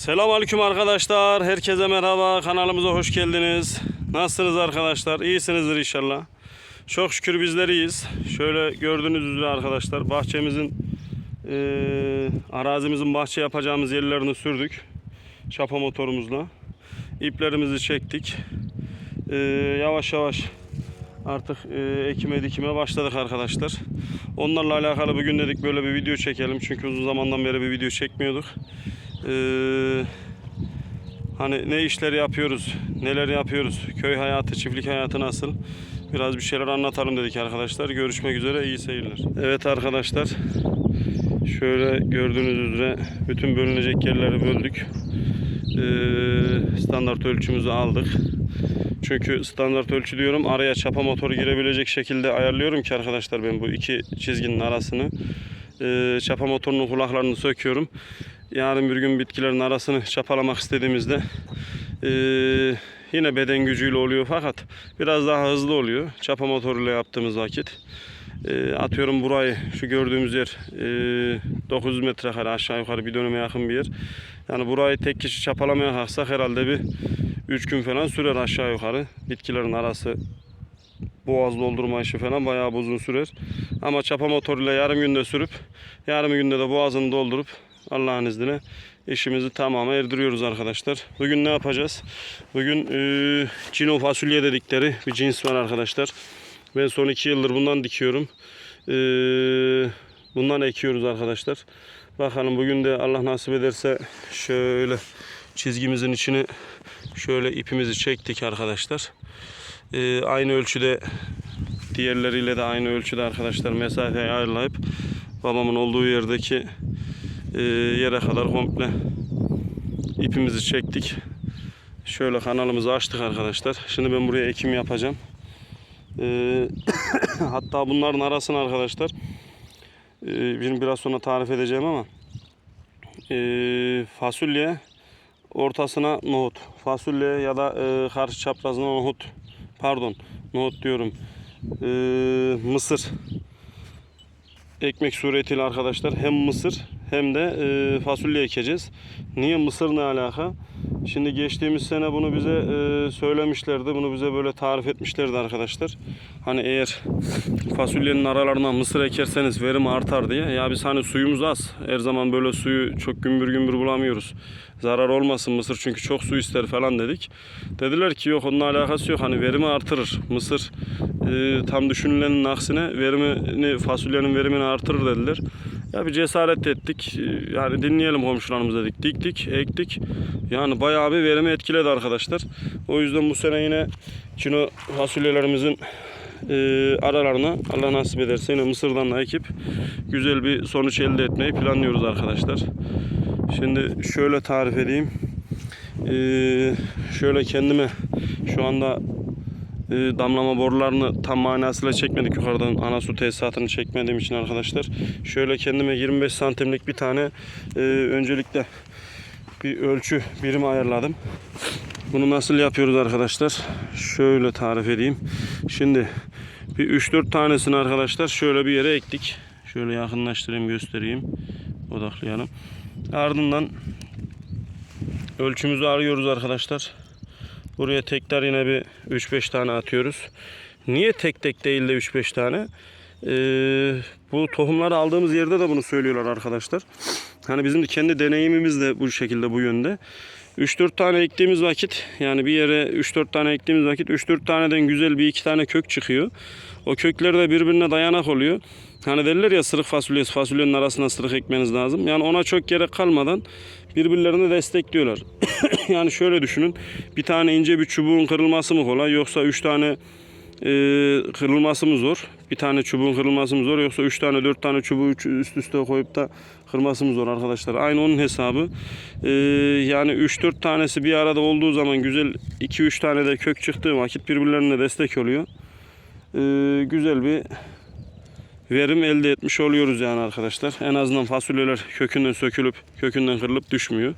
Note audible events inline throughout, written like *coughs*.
Selamünaleyküm arkadaşlar. Herkese merhaba. Kanalımıza hoş geldiniz. Nasılsınız arkadaşlar? İyisinizdir inşallah. Çok şükür bizler iyiyiz. Şöyle gördüğünüz üzere arkadaşlar bahçemizin eee, arazimizin bahçe yapacağımız yerlerini sürdük. Çapa motorumuzla. İplerimizi çektik. Eee, yavaş yavaş artık eee, ekime dikime başladık arkadaşlar. Onlarla alakalı bugün dedik böyle bir video çekelim. Çünkü uzun zamandan beri bir video çekmiyorduk. Eee, hani ne işler yapıyoruz, neler yapıyoruz, köy hayatı, çiftlik hayatı nasıl? Biraz bir şeyler anlatalım dedik arkadaşlar. Görüşmek üzere, iyi seyirler. Evet arkadaşlar, şöyle gördüğünüz üzere bütün bölünecek yerleri böldük. Eee, standart ölçümüzü aldık. Çünkü standart ölçü diyorum araya çapa motoru girebilecek şekilde ayarlıyorum ki arkadaşlar ben bu iki çizginin arasını. Eee, çapa motorunun kulaklarını söküyorum. Yarın bir gün bitkilerin arasını çapalamak istediğimizde eee, yine beden gücüyle oluyor fakat biraz daha hızlı oluyor çapa motoruyla yaptığımız vakit. Eee, atıyorum burayı şu gördüğümüz yer eee 900 metrekare aşağı yukarı bir döneme yakın bir yer. Yani burayı tek kişi çapalamaya kalksak herhalde bir 3 gün falan sürer aşağı yukarı. Bitkilerin arası boğaz doldurma işi falan bayağı uzun sürer. Ama çapa motoruyla yarım günde sürüp yarım günde de boğazını doldurup Allah'ın izniyle işimizi tamama erdiriyoruz arkadaşlar. Bugün ne yapacağız? Bugün e, cino fasulye dedikleri bir cins var arkadaşlar. Ben son iki yıldır bundan dikiyorum. E, bundan ekiyoruz arkadaşlar. Bakalım bugün de Allah nasip ederse şöyle çizgimizin içine şöyle ipimizi çektik arkadaşlar. E, aynı ölçüde diğerleriyle de aynı ölçüde arkadaşlar mesafeyi ayarlayıp babamın olduğu yerdeki e, yere kadar komple ipimizi çektik. Şöyle kanalımızı açtık arkadaşlar. Şimdi ben buraya ekim yapacağım. E, *coughs* hatta bunların arasına arkadaşlar e, biraz sonra tarif edeceğim ama e, fasulye ortasına nohut. Fasulye ya da e, karşı çaprazına nohut. Pardon nohut diyorum. E, mısır ekmek suretiyle arkadaşlar hem mısır hem de e, fasulye ekeceğiz. Niye mısır ne alaka? Şimdi geçtiğimiz sene bunu bize e, söylemişlerdi. Bunu bize böyle tarif etmişlerdi arkadaşlar. Hani eğer fasulyenin aralarına mısır ekerseniz verim artar diye. Ya biz hani suyumuz az. Her zaman böyle suyu çok gümbür gümbür bulamıyoruz. Zarar olmasın mısır çünkü çok su ister falan dedik. Dediler ki yok onunla alakası yok. Hani verimi artırır. Mısır e, tam düşünülenin aksine verimini fasulyenin verimini artırır dediler. Ya bir cesaret ettik. Ee, Yani dinleyelim komşularımız dedik. Diktik, ektik. Yani bayağı bir verimi etkiledi arkadaşlar. O yüzden bu sene yine kino fasulyelerimizin e, aralarına Allah nasip ederse yine mısırdan da ekip güzel bir sonuç elde etmeyi planlıyoruz arkadaşlar. Şimdi şöyle tarif edeyim. Ee, şöyle kendime şu anda e, damlama borularını tam manasıyla çekmedik yukarıdan ana su tesisatını çekmediğim için arkadaşlar. Şöyle kendime 25 santimlik bir tane e, öncelikle bir ölçü birimi ayarladım. Bunu nasıl yapıyoruz arkadaşlar? Şöyle tarif edeyim. Şimdi bir 3-4 tanesini arkadaşlar şöyle bir yere ektik. Şöyle yakınlaştırayım göstereyim. Odaklayalım. Ardından ölçümüzü arıyoruz arkadaşlar. Buraya tekrar yine bir 3-5 tane atıyoruz. Niye tek tek değil de 3-5 tane? Ee, bu tohumları aldığımız yerde de bunu söylüyorlar arkadaşlar. Hani bizim de kendi deneyimimiz de bu şekilde bu yönde. 3-4 tane ektiğimiz vakit yani bir yere 3-4 tane ektiğimiz vakit 3-4 taneden güzel bir iki tane kök çıkıyor. O kökler de birbirine dayanak oluyor. Hani derler ya sırık fasulyesi fasulyenin arasına sırık ekmeniz lazım. Yani ona çok gerek kalmadan birbirlerini destekliyorlar. *coughs* yani şöyle düşünün. Bir tane ince bir çubuğun kırılması mı kolay yoksa 3 tane e, kırılması mı zor? Bir tane çubuğun kırılması mı zor yoksa 3 tane 4 tane çubuğu üç- üst üste koyup da kırması mı zor arkadaşlar? Aynı onun hesabı. E, yani 3-4 tanesi bir arada olduğu zaman güzel 2-3 tane de kök çıktığı vakit birbirlerine destek oluyor. E, güzel bir verim elde etmiş oluyoruz yani arkadaşlar. En azından fasulyeler kökünden sökülüp kökünden kırılıp düşmüyor.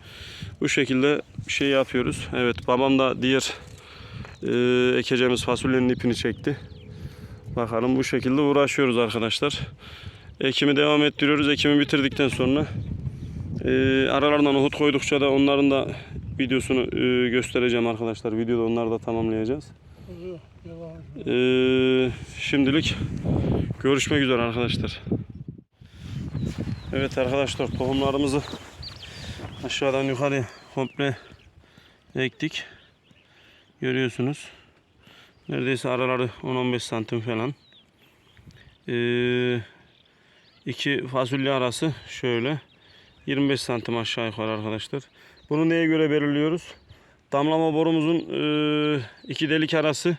Bu şekilde şey yapıyoruz. Evet babam da diğer e, ekeceğimiz fasulyenin ipini çekti. Bakalım bu şekilde uğraşıyoruz arkadaşlar. Ekimi devam ettiriyoruz. Ekimi bitirdikten sonra Ee, aralarına nohut koydukça da onların da videosunu e, göstereceğim arkadaşlar. Videoda onları da tamamlayacağız. Ee, şimdilik görüşmek üzere arkadaşlar. Evet arkadaşlar tohumlarımızı aşağıdan yukarı komple ektik. Görüyorsunuz. Neredeyse araları 10-15 santim falan. Ee, iki fasulye arası şöyle 25 santim aşağı yukarı arkadaşlar. Bunu neye göre belirliyoruz? Damlama borumuzun e, iki delik arası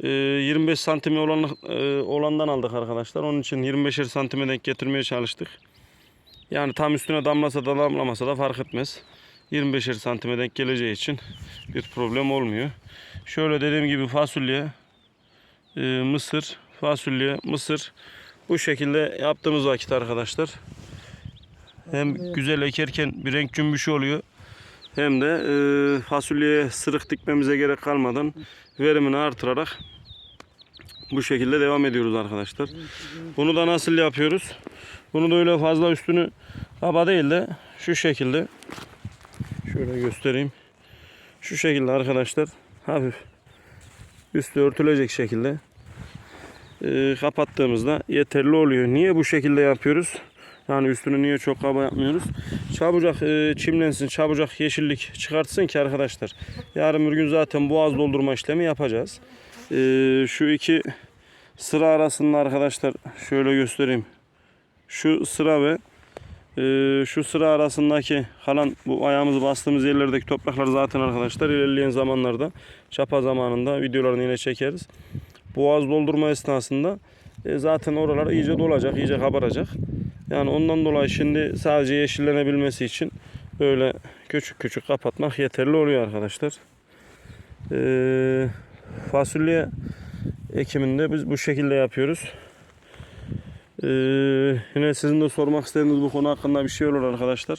e, 25 santime olan, e, olandan aldık arkadaşlar. Onun için 25'er santime denk getirmeye çalıştık. Yani tam üstüne damlasa da damlamasa da fark etmez. 25'er santime denk geleceği için bir problem olmuyor. Şöyle dediğim gibi fasulye, e, mısır, fasulye, mısır bu şekilde yaptığımız vakit arkadaşlar hem güzel ekerken bir renk cümbüşü oluyor hem de e, fasulyeye sırık dikmemize gerek kalmadan verimini artırarak bu şekilde devam ediyoruz arkadaşlar. Bunu da nasıl yapıyoruz? Bunu da öyle fazla üstünü kaba değil de şu şekilde şöyle göstereyim. Şu şekilde arkadaşlar hafif üstü örtülecek şekilde e, kapattığımızda yeterli oluyor. Niye bu şekilde yapıyoruz? Yani üstünü niye çok kaba yapmıyoruz? Çabucak e, çimlensin, çabucak yeşillik çıkartsın ki arkadaşlar. Yarın bir gün zaten boğaz doldurma işlemi yapacağız. E, şu iki sıra arasında arkadaşlar şöyle göstereyim. Şu sıra ve e, şu sıra arasındaki kalan bu ayağımızı bastığımız yerlerdeki topraklar zaten arkadaşlar ilerleyen zamanlarda çapa zamanında videolarını yine çekeriz. Boğaz doldurma esnasında zaten oralar iyice dolacak, iyice kabaracak. Yani ondan dolayı şimdi sadece yeşillenebilmesi için böyle küçük küçük kapatmak yeterli oluyor arkadaşlar. Ee, fasulye ekiminde biz bu şekilde yapıyoruz. Ee, yine sizin de sormak istediğiniz bu konu hakkında bir şey olur arkadaşlar.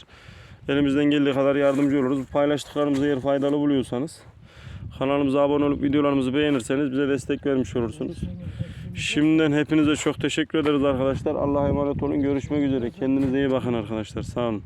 Elimizden geldiği kadar yardımcı oluruz. Paylaştıklarımızı eğer faydalı buluyorsanız kanalımıza abone olup videolarımızı beğenirseniz bize destek vermiş olursunuz. Şimdiden hepinize çok teşekkür ederiz arkadaşlar. Allah'a emanet olun. Görüşmek üzere. Kendinize iyi bakın arkadaşlar. Sağ olun.